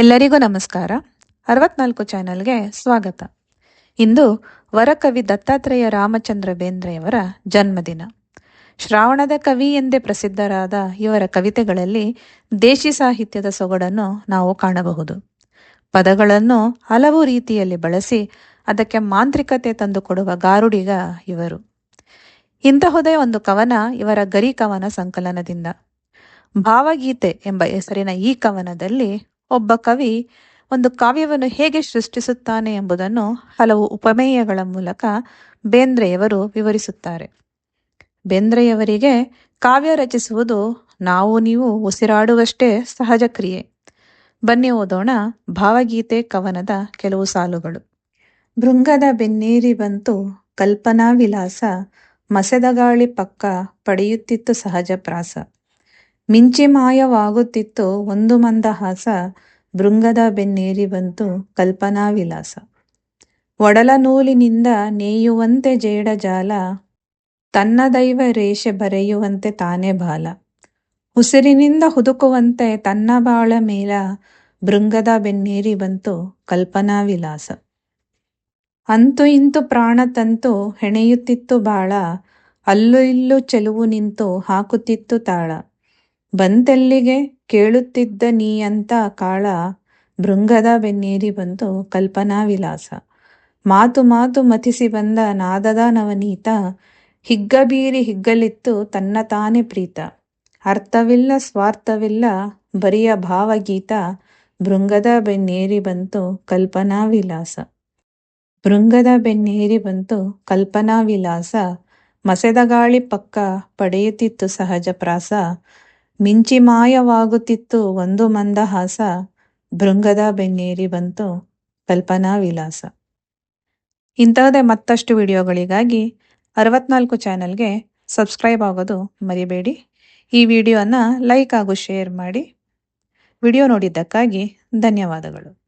ಎಲ್ಲರಿಗೂ ನಮಸ್ಕಾರ. ಅರವತ್ನಾಲ್ಕು ಚಾನೆಲ್ಗೆ ಸ್ವಾಗತ. ಇಂದು ವರಕವಿ ದತ್ತಾತ್ರೇಯ ರಾಮಚಂದ್ರ ಬೇಂದ್ರೆಯವರ ಜನ್ಮದಿನ. ಶ್ರಾವಣದ ಕವಿ ಎಂದೇ ಪ್ರಸಿದ್ಧರಾದ ಇವರ ಕವಿತೆಗಳಲ್ಲಿ ದೇಶಿ ಸಾಹಿತ್ಯದ ಸೊಗಡನ್ನು ನಾವು ಕಾಣಬಹುದು. ಪದಗಳನ್ನು ಹಲವು ರೀತಿಯಲ್ಲಿ ಬಳಸಿ ಅದಕ್ಕೆ ಮಾಂತ್ರಿಕತೆ ತಂದುಕೊಡುವ ಗಾರುಡಿಗ ಇವರು. ಇಂತಹುದೇ ಒಂದು ಕವನ ಇವರ ಗರಿ ಕವನ ಸಂಕಲನದಿಂದ. ಭಾವಗೀತೆ ಎಂಬ ಹೆಸರಿನ ಈ ಕವನದಲ್ಲಿ ಒಬ್ಬ ಕವಿ ಒಂದು ಕಾವ್ಯವನ್ನು ಹೇಗೆ ಸೃಷ್ಟಿಸುತ್ತಾನೆ ಎಂಬುದನ್ನು ಹಲವು ಉಪಮೇಯಗಳ ಮೂಲಕ ಬೇಂದ್ರೆಯವರು ವಿವರಿಸುತ್ತಾರೆ. ಬೇಂದ್ರೆಯವರಿಗೆ ಕಾವ್ಯ ರಚಿಸುವುದು ನಾವು ನೀವು ಉಸಿರಾಡುವಷ್ಟೇ ಸಹಜ ಕ್ರಿಯೆ. ಬನ್ನಿ ಓದೋಣ ಭಾವಗೀತೆ ಕವನದ ಕೆಲವು ಸಾಲುಗಳು. ಭೃಂಗದ ಬೆನ್ನೇರಿ ಬಂತು ಕಲ್ಪನಾ ವಿಲಾಸ ಮಸೆದ ಗಾಳಿ ಪಕ್ಕ ಪಡೆಯುತ್ತಿತ್ತು ಸಹಜ ಪ್ರಾಸ. ಮಿಂಚಿ ಮಾಯವಾಗುತ್ತಿತ್ತು ಒಂದು ಮಂದಹಾಸ ಭೃಂಗದ ಬೆನ್ನೇರಿ ಬಂತು ಕಲ್ಪನಾ ವಿಲಾಸ ಒಡಲ ನೂಲಿನಿಂದ ನೇಯುವಂತೆ ಜೇಡಜಾಲ ತನ್ನ ದೈವ ರೇಷೆ ಬರೆಯುವಂತೆ ತಾನೇ ಬಾಲ. ಉಸಿರಿನಿಂದ ಹುದುಕುವಂತೆ ತನ್ನ ಬಾಳ ಮೇಲ, ಭೃಂಗದ ಬೆನ್ನೇರಿ ಬಂತು ಕಲ್ಪನಾ ವಿಲಾಸ ಅಂತು ಇಂತು ಪ್ರಾಣ ತಂತು ಹೆಣೆಯುತ್ತಿತ್ತು ಬಾಳ, ಅಲ್ಲು ಇಲ್ಲು ಚೆಲುವು ನಿಂತು ಹಾಕುತ್ತಿತ್ತು ತಾಳ. ಬಂತೆಲ್ಲಿಗೆ ಕೇಳುತ್ತಿದ್ದ ನೀ ಅಂತ ಕಾಳ ಭೃಂಗದ ಬೆನ್ನೇರಿ ಬಂತು ಕಲ್ಪನಾ ವಿಲಾಸ ಮಾತು ಮಾತು ಮತಿಸಿ ಬಂದ ನಾದದ ನವನೀತ ಹಿಗ್ಗಬೀರಿ ಹಿಗ್ಗಲಿತ್ತು ತನ್ನ ತಾನೇ ಪ್ರೀತ. ಅರ್ಥವಿಲ್ಲ, ಸ್ವಾರ್ಥವಿಲ್ಲ ಬರಿಯ ಭಾವಗೀತ ಭೃಂಗದ ಬೆನ್ನೇರಿ ಬಂತು ಕಲ್ಪನಾ ವಿಲಾಸ ಭೃಂಗದ ಬೆನ್ನೇರಿ ಬಂತು ಕಲ್ಪನಾ ವಿಲಾಸ ಮಸೆದ ಗಾಳಿ ಪಕ್ಕ ಪಡೆಯುತ್ತಿತ್ತು ಸಹಜ ಪ್ರಾಸ. ಮಿಂಚಿ ಮಾಯವಾಗುತ್ತಿತ್ತು ಒಂದು ಮಂದಹಾಸ. ಭೃಂಗದ ಬೆನ್ನೇರಿ ಬಂತು ಕಲ್ಪನಾ ವಿಲಾಸ. ಇಂತಹದೇ ಮತ್ತಷ್ಟು ವಿಡಿಯೋಗಳಿಗಾಗಿ ಅರವತ್ನಾಲ್ಕು ಚಾನೆಲ್ಗೆ ಸಬ್ಸ್ಕ್ರೈಬ್ ಆಗೋದು ಮರಿಬೇಡಿ. ಈ ವಿಡಿಯೋನ ಲೈಕ್ ಹಾಗೂ ಶೇರ್ ಮಾಡಿ. ವಿಡಿಯೋ ನೋಡಿದ್ದಕ್ಕಾಗಿ ಧನ್ಯವಾದಗಳು.